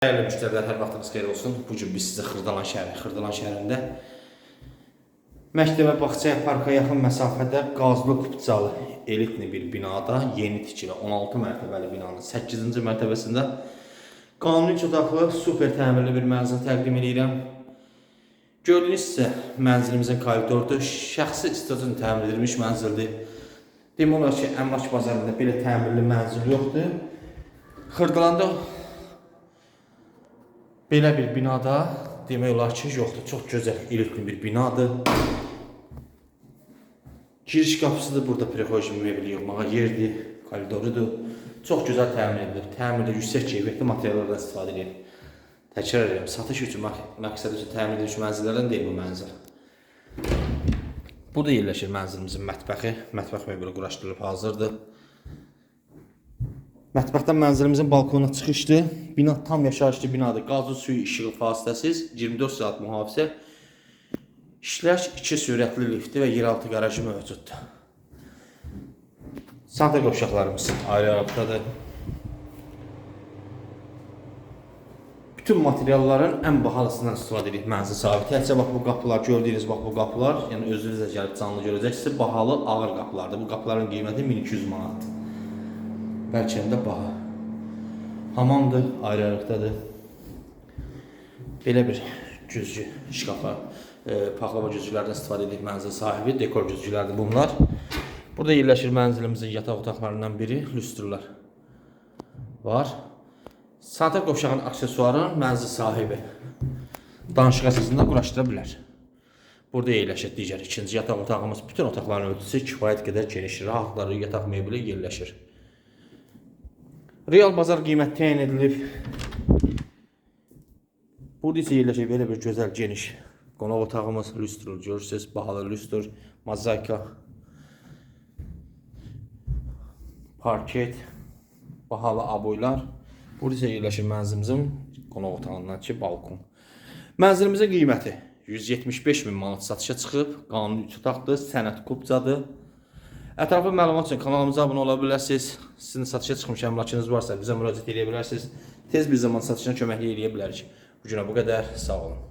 Değerli müşteriler, hər vaxtınız xeyir olsun. Bu gün biz sizə Xırdalan şəhəri, Xırdalan şəhərində məktəbə, bağçaya, parka yaxın məsafədə qazlı kupçalı elitli bir binada yeni tikili 16 mərtəbəli binanın 8-ci mərtəbəsində qanuni üç otaqlı super təmirli bir mənzil təqdim edirəm. Gördüyünüz isə mənzilimizin koridordur. Şəxsi istəcən təmir edilmiş mənzildir. Demək olar ki, əmlak bazarında belə təmirli mənzil yoxdur. Xırdalanda Belə bir binada demək olar ki, yoxdur. Çox gözəl, elitli bir binadır. Giriş qapısı da burada prexoj mebeli yığmağa yerdir, koridorudur. Çox gözəl təmin edilir. Təmirdə yüksək keyfiyyətli materiallardan istifadə edilir. Təkrar edirəm, satış üçün məqsədi üçün təmin edilmiş mənzillərdən deyil bu mənzil. Burada yerləşir mənzilimizin mətbəxi. Mətbəx mebeli quraşdırılıb hazırdır. Mətbəxdən mənzilimizin balkonuna çıxışdır. Bina tam yaşayışlı binadır. Qazlı suyu işığı fasiləsiz, 24 saat mühafizə. İşləş 2 sürətli lifti və yeraltı qarajı mövcuddur. Santa qovşaqlarımız ayrı-ayrıqdadır. Bütün materialların ən bahalısından istifadə edirik mənzil sahibi. Təkcə bax bu qapılar, gördüyünüz bax bu qapılar, yəni özünüz də gəlib canlı görəcəksiniz. Bahalı ağır qapılardır. Bu qapıların qiyməti 1200 manatdır. Bəlkə də baha. Hamamdır, ayrı-ayrıqdadır. Belə bir güzgü şkafa, e, paxlava güzgülərdən istifadə edib mənzil sahibi, dekor güzgülərdir bunlar. Burada yerləşir mənzilimizin yataq otaqlarından biri, lüstrlar var. Santa qovşağın aksesuarın mənzil sahibi danışıq əsasında quraşdıra bilər. Burada yerləşir digər ikinci yataq otağımız. Bütün otaqların ölçüsü kifayət qədər geniş, rahatları, yataq mebeli yerləşir. Real bazar qiymət təyin edilib. Burada isə yerləşir belə bir gözəl geniş qonaq otağımız, lüstr görürsüz, bahalı lüstr, mozaika, parket, bahalı aboylar. Burada isə yerləşir mənzilimizin qonaq otağından ki, balkon. Mənzilimizin qiyməti 175 min manat satışa çıxıb, qanuni üç otaqdır, sənət kupcadır. Ətraflı məlumat üçün kanalımıza abunə ola bilərsiniz. Sizin satışa çıxmış əmlakınız varsa bizə müraciət edə bilərsiniz. Tez bir zaman satışına köməklik edə bilərik. Bu günə bu qədər. Sağ olun.